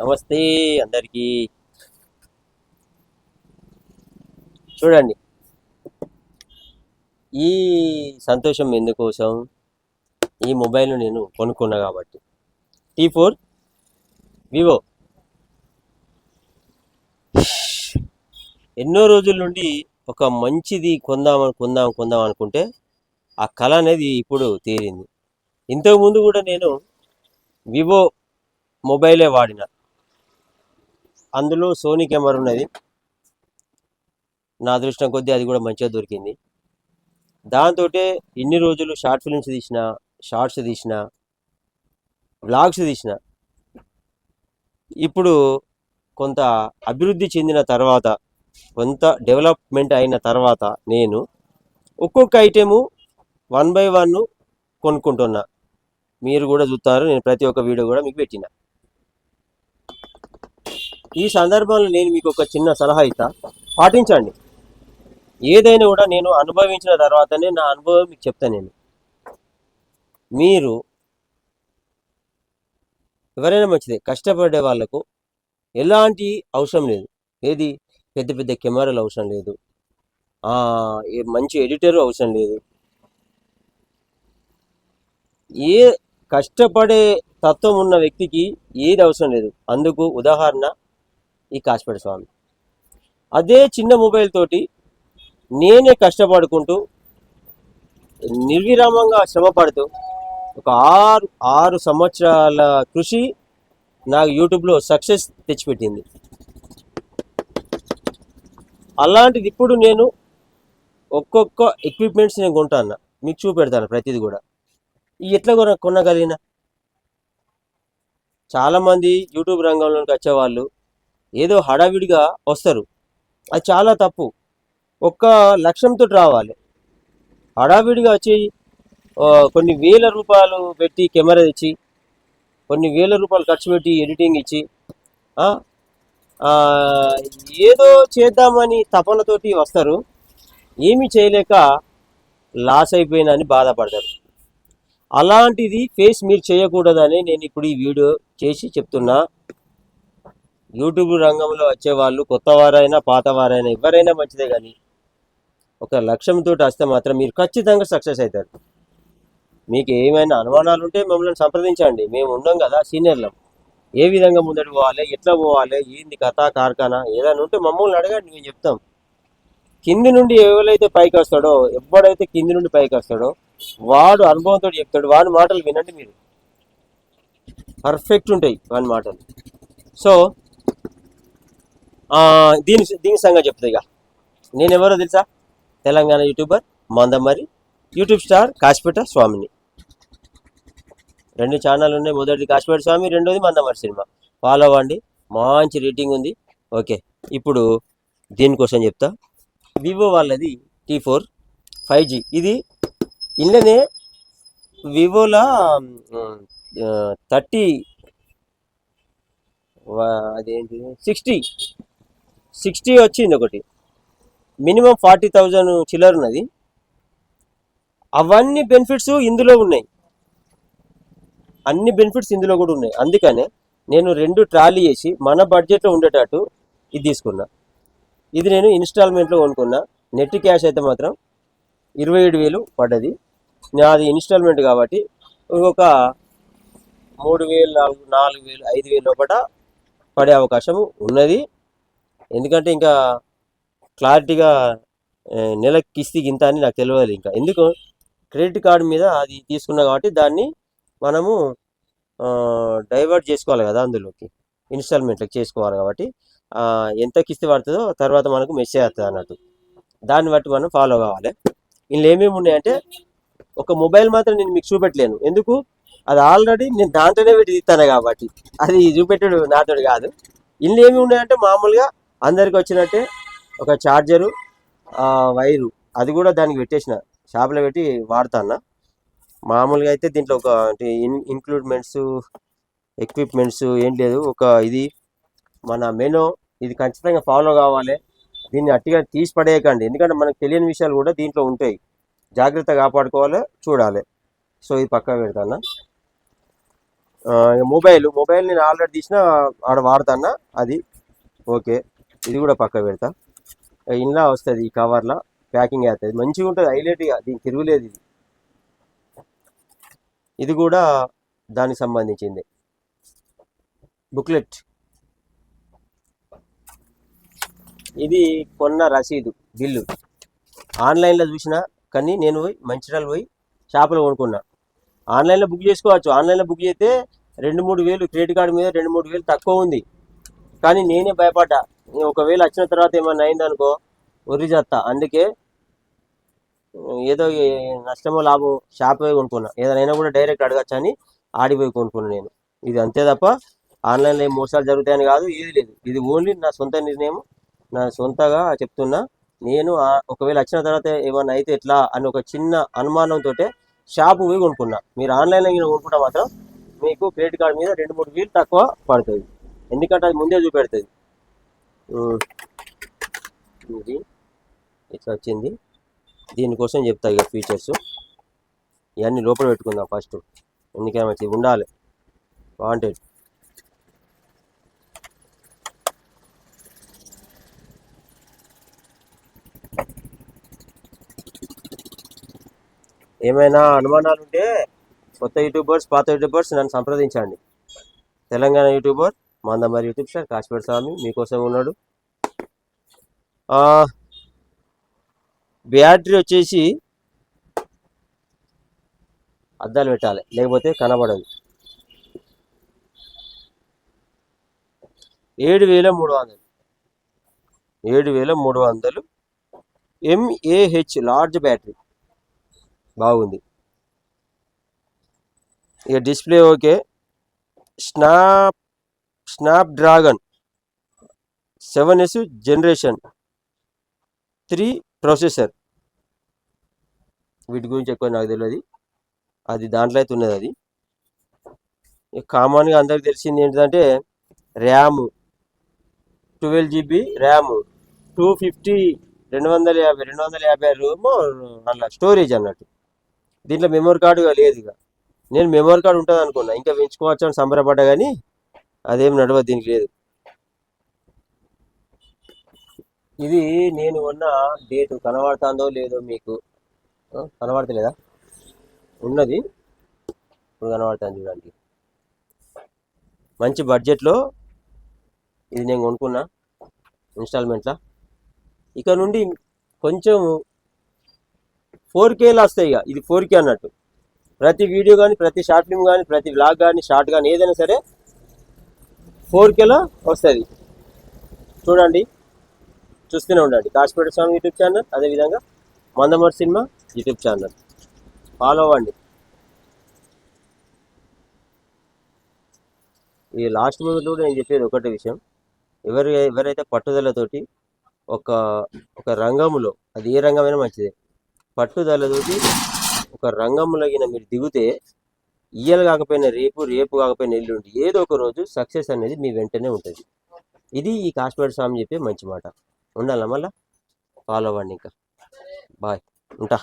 నమస్తే అందరికీ. చూడండి. ఈ సంతోషం ఎందుకోసం? ఈ మొబైల్ నేను కొనుక్కున్నా కాబట్టి. T four Vivo. ఎన్నో రోజుల నుండి ఒక మంచిది కొందాం కొందాం కొందాం అనుకుంటే ఆ కళ అనేది ఇప్పుడు తీరింది. ఇంతకుముందు కూడా నేను వివో మొబైలే వాడిన. అందులో సోనీ కెమెరా ఉన్నది. నా అదృష్టం కొద్దీ అది కూడా మంచిగా దొరికింది. దాంతో ఇన్ని రోజులు షార్ట్ ఫిల్మ్స్ తీసిన షార్ట్స్ తీసిన వ్లాగ్స్ తీసిన ఇప్పుడు కొంత అభివృద్ధి చెందిన తర్వాత కొంత డెవలప్మెంట్ అయిన తర్వాత నేను ఒక్కొక్క ఐటెము వన్ బై వన్ కొనుక్కుంటున్నా. మీరు కూడా చూస్తారు నేను ప్రతి ఒక్క వీడియో కూడా మీకు పెట్టిన. ఈ సందర్భంలో నేను మీకు ఒక చిన్న సలహా ఇస్తా. పాటించండి. ఏదైనా కూడా నేను అనుభవించిన తర్వాతనే నా అనుభవం మీకు చెప్తాను నేను. మీరు ఎవరైనా మంచిదే కష్టపడే వాళ్ళకు ఎలాంటి అవసరం లేదు. ఏది? పెద్ద పెద్ద కెమెరాలు అవసరం లేదు. మంచి ఎడిటర్ అవసరం లేదు. ఏ కష్టపడే తత్వం ఉన్న వ్యక్తికి ఏది అవసరం లేదు. అందుకు ఉదాహరణ ఈ కాశపేట స్వామి. అదే చిన్న మొబైల్ తోటి నేనే కష్టపడుకుంటూ నిర్విరామంగా శ్రమపడుతూ ఒక ఆరు ఆరు సంవత్సరాల కృషి నాకు యూట్యూబ్లో సక్సెస్ తెచ్చిపెట్టింది. అలాంటిది ఇప్పుడు నేను ఒక్కొక్క ఎక్విప్మెంట్స్ నేను కొంటాను మీకు చూపెడతాను ప్రతిదీ కూడా. ఈ ఎట్లా కొన కొనగలిగిన? చాలామంది యూట్యూబ్ రంగంలోకి వచ్చేవాళ్ళు ఏదో హడావిడిగా వస్తారు. అది చాలా తప్పు. ఒక్క లక్ష్యంతో రావాలి. హడావిడిగా వచ్చి కొన్ని వేల రూపాయలు పెట్టి కెమెరా తెచ్చి కొన్ని వేల రూపాయలు ఖర్చు పెట్టి ఎడిటింగ్ ఇచ్చి ఏదో చేద్దామని తపనతోటి వస్తారు. ఏమీ చేయలేక లాస్ అయిపోయినని బాధపడతారు. అలాంటిది ఫేస్ మీరు చేయకూడదని నేను ఇప్పుడు ఈ వీడియో చేసి చెప్తున్నా. యూట్యూబ్ రంగంలో వచ్చేవాళ్ళు కొత్త వారైనా పాత వారైనా ఎవరైనా మంచిదే కానీ ఒక లక్ష్యంతో వస్తే మాత్రం మీరు ఖచ్చితంగా సక్సెస్ అవుతారు. మీకు ఏమైనా అనుమానాలు ఉంటే మమ్మల్ని సంప్రదించండి. మేము ఉన్నాం కదా సీనియర్లం. ఏ విధంగా ముందడు పోవాలి ఎట్లా పోవాలి ఏంది కథ కార్ఖానా ఏదైనా ఉంటే మమ్మల్ని అడగండి మేము చెప్తాం. కింది నుండి ఎవరైతే పైకి వస్తాడో ఎవడైతే కింది నుండి పైకి వస్తాడో వాడు అనుభవంతో చెప్తాడు. వాడి మాటలు వినండి మీరు. పర్ఫెక్ట్ ఉంటాయి వాడి మాటలు. సో దీని దీని సంగతి చెప్తా ఇక. నేను ఎవరో తెలుసా? Telangana YouTuber Mandamarri YouTube star Kasipet స్వామిని. రెండు ఛానల్ ఉన్నాయి మొదటిది కాశపేట స్వామి రెండోది మందమరి సినిమా. ఫాలో అవ్వండి. మంచి రేటింగ్ ఉంది. ఓకే. ఇప్పుడు దీనికోసం చెప్తా. వివో వాళ్ళది టీ ఫోర్ ఫైవ్ జీ. ఇది ఇళ్ళనే వివోలా థర్టీ అదేంటి సిక్స్టీ. సిక్స్టీ వచ్చింది ఒకటి. మినిమం ఫార్టీ థౌజండ్ చిల్లర ఉన్నది. అవన్నీ బెనిఫిట్స్ ఇందులో ఉన్నాయి. అన్ని బెనిఫిట్స్ ఇందులో కూడా ఉన్నాయి. అందుకనే నేను రెండు ట్రాలీ చేసి మన బడ్జెట్లో ఉండేటట్టు ఇది తీసుకున్నా. ఇది నేను ఇన్స్టాల్మెంట్లో కొనుక్కున్నా. నెట్ క్యాష్ అయితే మాత్రం ఇరవై ఏడు వేలు పడ్డది. నాది ఇన్స్టాల్మెంట్ కాబట్టి ఇంకొక మూడు వేలు నాలుగు నాలుగు వేలు ఐదు వేలు లోపల పడే అవకాశం ఉన్నది. ఎందుకంటే ఇంకా క్లారిటీగా ఆ, నెలకి కిస్తీ గింత అని నాకు తెలియదు ఇంకా. ఎందుకు క్రెడిట్ కార్డు మీద అది తీసుకున్నా కాబట్టి దాన్ని మనము డైవర్ట్ చేసుకోవాలి కదా అందులోకి. ఇన్స్టాల్మెంట్లకు చేసుకోవాలి కాబట్టి ఎంత కిస్తీ పడుతుందో తర్వాత మనకు మెసేజ్ అవుతుంది అన్నట్టు. దాన్ని బట్టి మనం ఫాలో కావాలి. ఇందులో ఏమేమి ఉన్నాయంటే ఒక మొబైల్ మాత్రం నేను మీకు చూపెట్టలేను. ఎందుకు? అది ఆల్రెడీ నేను దాంతోనే పెట్టి తీస్తాను కాబట్టి. అది చూపెట్టుడు నాతోడు కాదు. ఇందులో ఏమి ఉన్నాయంటే మామూలుగా అందరికి వచ్చినట్టే ఒక ఛార్జరు వైరు అది కూడా దానికి పెట్టేసిన. షాప్లో పెట్టి వాడతాను మామూలుగా అయితే దీంట్లో ఒక ఇన్ ఇంక్లూడ్మెంట్స్ ఎక్విప్మెంట్స్ ఏం లేదు. ఒక ఇది మన మెనూ ఇది ఖచ్చితంగా ఫాలో కావాలి. దీన్ని అట్టిగా తీసి పడేయకండి. ఎందుకంటే మనకు తెలియని విషయాలు కూడా దీంట్లో ఉంటాయి. జాగ్రత్త కాపాడుకోవాలి చూడాలి. సో ఇది పక్కన పెడతాను ఇక మొబైల్ మొబైల్ నేను ఆల్రెడీ తీసిన ఆడ వాడతానా అది ఓకే. ఇది కూడా పక్క పెడతా. ఇంట్లో వస్తుంది ఈ కవర్లో ప్యాకింగ్ అవుతుంది మంచిగా ఉంటుంది హైలైట్ దీనికి తిరుగులేదు ఇది. ఇది కూడా దానికి సంబంధించింది. బుక్లెట్. ఇది కొన్న రసీదు బిల్లు. ఆన్లైన్లో చూసిన కానీ నేను పోయి మంచిర్యాల పోయి షాపులో కొనుక్కున్నా. ఆన్లైన్లో బుక్ చేసుకోవచ్చు. ఆన్లైన్లో బుక్ చేస్తే రెండు మూడు వేలు క్రెడిట్ కార్డు మీద రెండు మూడు వేలు తక్కువ ఉంది. కానీ నేనే భయపడ్డా. ఒకవేళ వచ్చిన తర్వాత ఏమైనా అయిందనుకో ఒరి చేస్తా అందుకే ఏదో నష్టమో లాభం షాప్ పోయి కొనుక్కున్నా. ఏదైనా కూడా డైరెక్ట్ అడగచ్చు అని ఆడిపోయి కొనుక్కున్నా నేను. ఇది అంతే తప్ప ఆన్లైన్లో ఏం మోసాలు జరుగుతాయని కాదు ఏది లేదు. ఇది ఓన్లీ నా సొంత నిర్ణయం. నా సొంతగా చెప్తున్నా. నేను ఒకవేళ వచ్చిన తర్వాత ఏమన్నా అయితే ఎట్లా అని ఒక చిన్న అనుమానంతో షాపు పోయి కొనుక్కున్నా. మీరు ఆన్లైన్లో నేను కొనుక్కుంటే మాత్రం మీకు క్రెడిట్ కార్డు మీద రెండు మూడు వీలు తక్కువ పడుతుంది. ఎందుకంటే అది ముందే చూపెడుతుంది. ఇది ఇట్లా వచ్చింది. దీనికోసం చెప్తా ఇక ఫీచర్స్ ఇవన్నీ లోపల పెట్టుకుందాం ఫస్ట్ ఎందుకైనా ఉండాలి. వాంటెడ్ ఏమైనా అనుమానాలు ఉంటే కొత్త యూట్యూబర్స్ పాత యూట్యూబర్స్ నన్ను సంప్రదించండి. Telangana YouTuber Mandamarri YouTube star Kashmir Swamy మీకోసం ఉన్నాడు. ఆ, బ్యాటరీ వచ్చేసి అద్దాలు పెట్టాలి లేకపోతే కనబడదు. ఏడు వేల మూడు వందలు. ఏడు వేల మూడు వందలు ఎంఏహెచ్ లార్జ్ బ్యాటరీ. బాగుంది. ఇక display okay. Snap Snapdragon seven S generation three processor. వీటి గురించి ఎక్కువ నాకు తెలియదు అది దాంట్లో అయితే ఉన్నది అది. కామన్గా అందరికి తెలిసింది ఏంటంటే RAM. Twelve GB RAM. Two fifty రెండు వందల యాభై రెండు వందల యాభై రూము అలా స్టోరేజ్ అన్నట్టు. దీంట్లో మెమరీ కార్డు లేదు ఇక. నేను మెమరీ కార్డు ఉంటుంది అనుకున్నా ఇంకా పెంచుకోవచ్చు అని సంబరపడ్డా కానీ అదేం నడవదు దీనికి లేదు. ఇది నేను ఉన్న డేట్ కనబడుతుందో లేదో మీకు కనబడతలేదా? ఉన్నది. ఇప్పుడు కనబడుతుంది చూడండి. మంచి బడ్జెట్లో ఇది నేను కొనుక్కున్నా ఇన్స్టాల్మెంట్లో. ఇక నుండి కొంచెం ఫోర్ కేలు వస్తాయి ఇక. ఇది ఫోర్ కే అన్నట్టు. ప్రతి వీడియో కానీ ప్రతి షార్ట్ ఫిల్మ్ కానీ ప్రతి వ్లాగ్ కానీ షార్ట్ కానీ ఏదైనా సరే ఫోర్ కేలో వస్తుంది. చూడండి. చూస్తూనే ఉండండి. కాశ్మీర స్వామి యూట్యూబ్ ఛానల్ అదేవిధంగా Mandamarri cinema YouTube channel. Follow అవ్వండి. ఈ లాస్ట్ మూమెంట్లో కూడా నేను చెప్పేది ఒకటే విషయం. ఎవరు ఎవరైతే పట్టుదలతోటి ఒక ఒక రంగంలో అది ఏ రంగమైనా మంచిదే. పట్టుదలతోటి ఒక రంగంలో మీరు దిగితే ఇయ్యలు కాకపోయినా రేపు రేపు కాకపోయినా ఎల్లుండి ఏదో ఒక రోజు సక్సెస్ అనేది మీ వెంటనే ఉంటుంది. ఇది ఈ కాశ్మీర్ స్వామి చెప్పే మంచి మాట. ఉండాలా మళ్ళా? ఫాలో అవ్వండి ఇంకా. బాయ్. ఉంటా.